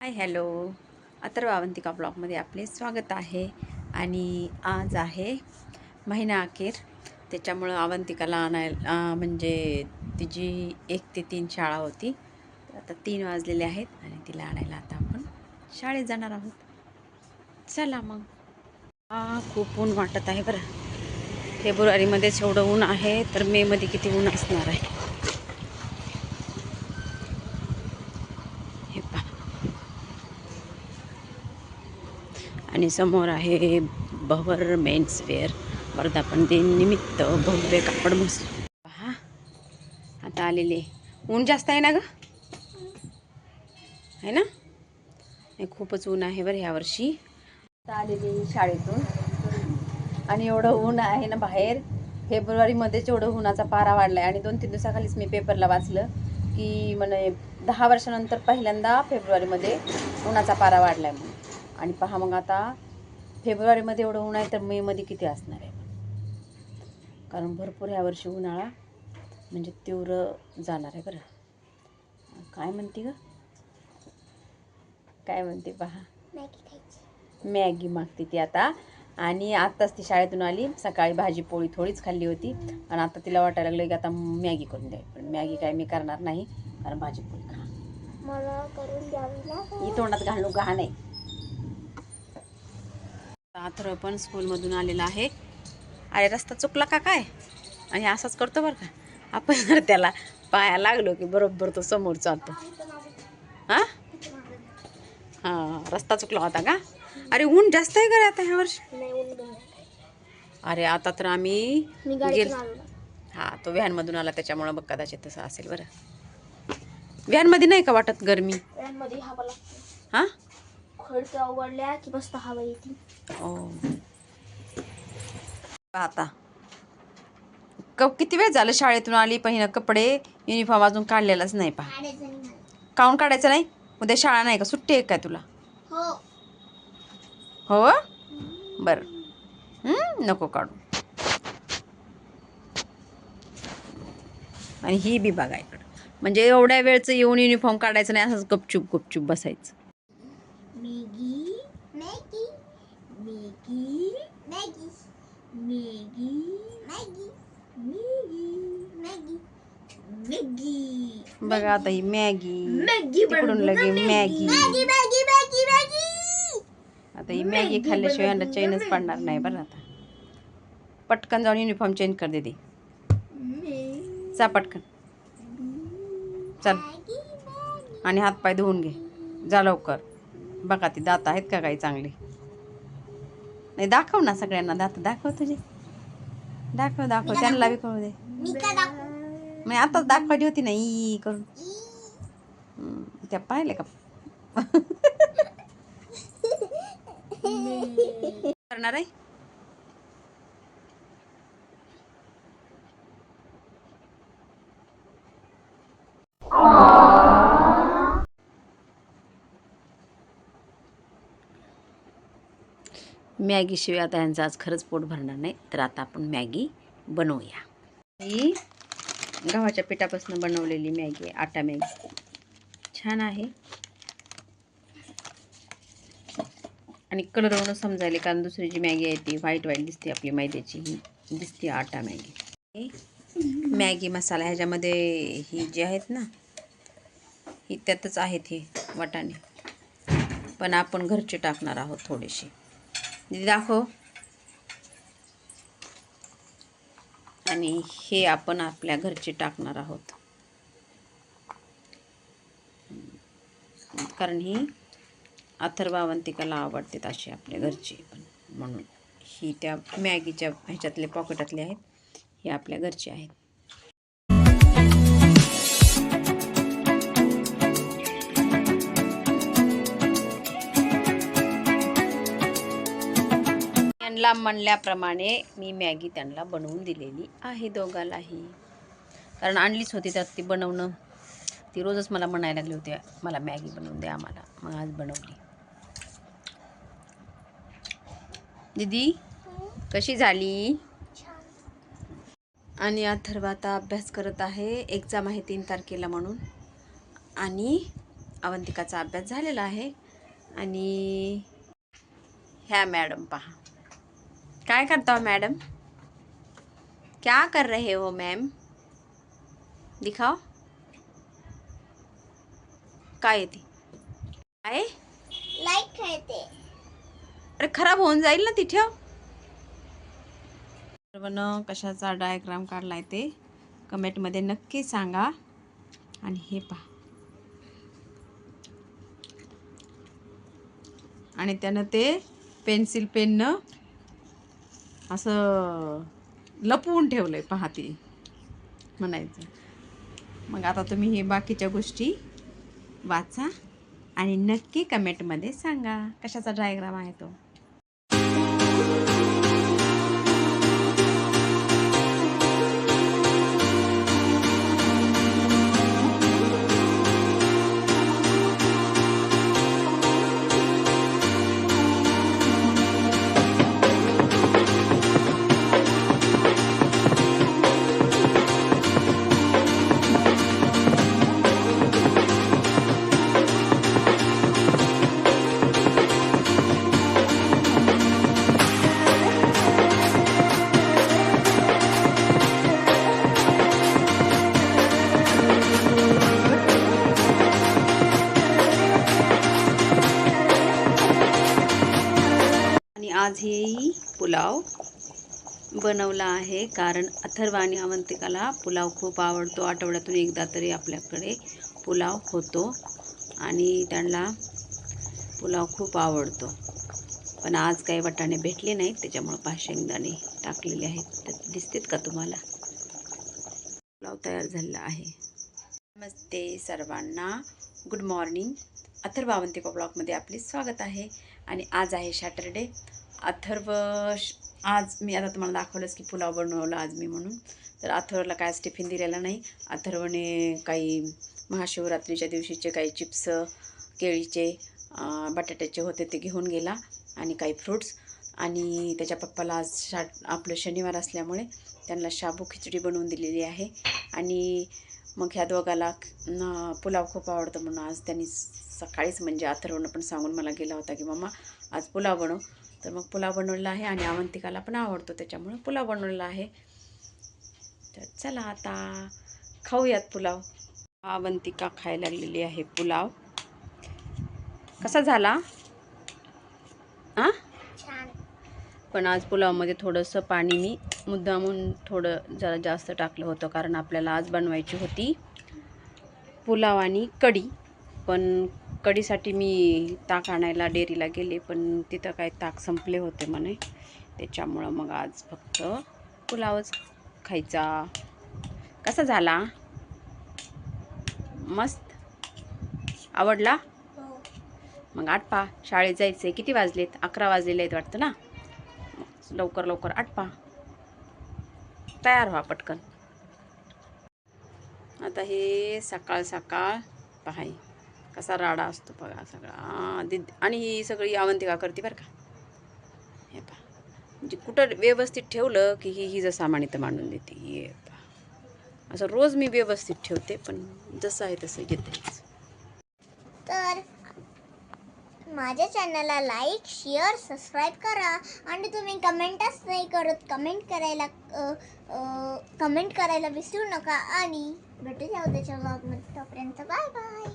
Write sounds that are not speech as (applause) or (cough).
Hi hello. Atharva Avantika ब्लॉगमध्ये आपले स्वागत आहे. आणि आज आहे महिना अखेर. त्याच्यामुळं अवंतिकाला आणायला म्हणजे तिची एक ते तीन शाळा होती आता तीन वाजलेले आहेत आणि तिला आणायला आता आपण शाळेत जाणार आहोत. चला मग. हा खूप ऊन वाटत आहे बरं. फेब्रुवारीमध्येच एवढं ऊन आहे तर मेमध्ये किती ऊन असणार आहे? आणि समोर आहे भवर मेन्स वेअर. वर्धापन दिन निमित्त भव्य कापड मस्त पहा आता आलेले ऊन जास्त आहे ना ग? आहे ना? खूपच ऊन आहे बरं ह्यावर्षी आता आलेली शाळेतून. आणि एवढं ऊन आहे ना बाहेर. फेब्रुवारीमध्येच एवढं उन्हाचा पारा वाढलाय. आणि दोन तीन दिवसाखालीच मी पेपरला वाचलं की म्हणे दहा वर्षानंतर पहिल्यांदा फेब्रुवारीमध्ये उन्हाचा पारा वाढलाय म्हणून. आणि पहा मग आता फेब्रुवारीमध्ये एवढं ऊन आहे तर मेमध्ये किती असणार आहे? कारण भरपूर ह्या वर्षी उन्हाळा म्हणजे तीव्र जाणार आहे बरं. काय म्हणते ग? काय म्हणते पहा? मॅगी मागते ती आता. आणि आत्ताच ती शाळेतून आली. सकाळी भाजी पोळी थोडीच खाल्ली होती. आणि आता तिला वाटायला लागलं की आता मॅगी करून द्यावी पण मॅगी काय मी करणार नाही. कारण भाजी पोळी खा. मला करून द्यावी तोंडात घालू घाण आहे. अथर्व पण स्कूलमधून आलेला आहे. अरे रस्ता चुकला का काय? आणि असाच करतो बरं का? आपण जर त्याला पाया लागलो की बरोबर तो समोर चालतो हां? हां रस्ता चुकला होता का? अरे ऊन जास्त आहे का आता ह्या वर्षी. अरे आता तर आम्ही गेल. हां तो व्हॅनमधून आला त्याच्यामुळं बघ कदाचित तसं असेल बरं. व्हॅनमध्ये नाही का वाटत गरमी? हां? खडक्या उघडल्या की मस्त हवा येते. ओ. आता क किती वेळ झालं शाळेतून आली? पहिलं कपडे युनिफॉर्म अजून काढलेलाच नाही पहा. काऊन काढायचं नाही? उद्या शाळा नाही का? सुट्टी आहे काय तुला? हो. हो? बरं. नको काढू. आणि ही बी बघा इकडं. म्हणजे एवढ्या वेळचं येऊन युनिफॉर्म काढायचं नाही असंच गपचूप गपचूप बसायचं. Maggie. Maggie. Maggie. Maggie. Maggie. Maggie. बघा आता ही मॅगी मॅगी तिकडून लगे मॅगी आता ही मॅगी खाल्ल्याशिवाय यांना चैनच पडणार नाही बरं आता. पटकन जाऊन युनिफॉर्म चेंज कर दे चा पटकन. चल. आणि हातपाय धुवून घे. जा लवकर. बघा ती दात आहेत का काही चांगले? नाही दाखव ना सगळ्यांना दात दाखव तुझे. दाखव दाखव त्यांना बी कळू दे. मी आताच दाखवायची होती ना ई करून. त्या पाहिले का? (laughs) करणार आहे? मॅगीशिवाय आता यांचं आज खरंच पोट भरणार नाही. तर आता आपण मॅगी बनवूया. ही गव्हाच्या पिठापासून बनवलेली मॅगी आटा मॅगी. छान आहे. आणि कलरवरून समजायले कारण दुसरी जी मॅगी आहे ती व्हाईट व्हाईट दिसते आपली मैद्याची ही दिसते आटा मॅगी. मॅगी मसाला ह्याच्यामध्ये ही जी आहेत ना ही त्यातच आहेत हे वाटाणे. पण आपण घरचे टाकणार आहोत थोडेसे. दाखव. आणि हे आपण आपल्या घरचे टाकणार आहोत. कारण ही अथर्वावंतिकाला आवडतात असे आपल्या घरचे पण म्हणून. ही त्या मॅगीच्या ह्याच्यातले पॉकेटातले आहेत. हे आपल्या घरचे आहेत. त्यांना म्हणल्याप्रमाणे मी मॅगी त्यांना बनवून दिलेली आहे दोघालाही. कारण आणलीच होती त्यात ती बनवणं. ती रोजच मला म्हणायला लागली होती मला मॅगी बनवून द्या आम्हाला. मग आज बनवली. दीदी कशी झाली? आणि अथर्व आता अभ्यास करत आहे एक्झाम आहे तीन तारखेला म्हणून. आणि अवंतिकाचा अभ्यास झालेला आहे. आणि ह्या मॅडम पहा. काय करता हो मॅडम क्या कर रहे हो मैम दिखाओ। काय येते काय? लाइट खेळते अरे खराब होऊन जाईल ना ती ठेव सर्वनं कशाचा डायग्राम काढलाय ते? कमेंटमध्ये नक्की सांगा. आणि हे पहा. आणि त्यानं ते पेन्सिल पेननं असं लपवून ठेवलं पहा ती म्हणायचं. मग आता तुम्ही हे बाकीच्या गोष्टी वाचा आणि नक्की कमेंटमध्ये सांगा. कशाचा डायग्राम आहे तो? आज पुलाव बनवला आहे कारण अथर्व आणि अवंतिकाला पुलाव खूप आवडतो. आठवड्यातून एकदा तरी आपल्याकडे पुलाव होतो आणि त्यांना पुलाव खूप आवडतो. पण आज काही वाटाणे भेटले नाहीत त्याच्यामुळं पाच शेंगदाणे टाकलेले आहेत. तर दिसतेत का तुम्हाला? पुलाव तयार झालेला आहे. नमस्ते सर्वांना. Good morning. अथर्व अवंतिका ब्लॉगमध्ये आपले स्वागत आहे. आणि आज आहे सॅटरडे. अथर्व श- आज मी आता तुम्हाला दाखवलंच की पुलाव बनवला आज मी म्हणून. तर अथर्वला काय टिफिन दिलेला नाही. अथर्वने काही महाशिवरात्रीच्या दिवशीचे काही चिप्स केळीचे बटाट्याचे होते ते घेऊन गेला आणि काही फ्रूट्स आणि त्याच्या पप्पाला आज शा आपलं शनिवार असल्यामुळे त्यांना शाबू खिचडी बनवून दिलेली आहे. आणि मग ह्या दोघाला पुलाव खूप आवडतो म्हणून आज त्यांनी सकाळीच म्हणजे अथर्वनं पण सांगून मला गेला होता की मम्मा आज पुलाव बनव. तर मग पुलाव बनवलेला आहे आणि अवंतिकाला पण आवडतो त्याच्यामुळे पुलाव बनवलेला आहे. तर चला आता खाऊयात पुलाव. अवंतिका खायला लागलेली आहे पुलाव. कसा झाला? हां पण आज पुलावमध्ये थोडंसं पाणी मी मुद्दामून थोडं जरा जास्त टाकलं होतं कारण आपल्याला आज बनवायची होती पुलाव आणि कढी. पण कढीसाठी मी ताक आणायला डेअरीला गेले पण तिथं काय ताक संपले होते म्हणे. त्याच्यामुळं मग आज फक्त पुलावच खायचा. कसा झाला? मस्त? आवडला? हो. मग आटपा. शाळेत जायचं आहे किती वाजलेत? अकरा वाजलेले आहेत वाटतं ना? लवकर लवकर आटपा. तयार व्हा पटकन. आता हे सकाळ सकाळ. पहाय कसा राडा असतो बघा सगळा. दि आणि ही सगळी अवंतिका करते बरं का. हे पहा. म्हणजे कुठं व्यवस्थित ठेवलं की ही ही जसा इथं मांडून देते. हे पहा. असं रोज मी व्यवस्थित ठेवते पण जसं आहे तसं घेतेच तर माझ्या चॅनलला लाईक शेअर सबस्क्राईब करा आणि तुम्ही कमेंटच नाही करत. कमेंट करायला कमेंट करायला विसरू नका आणि भेटूया उद्याच्या त्याच्या ब्लॉगमध्ये तोपर्यंत बाय बाय.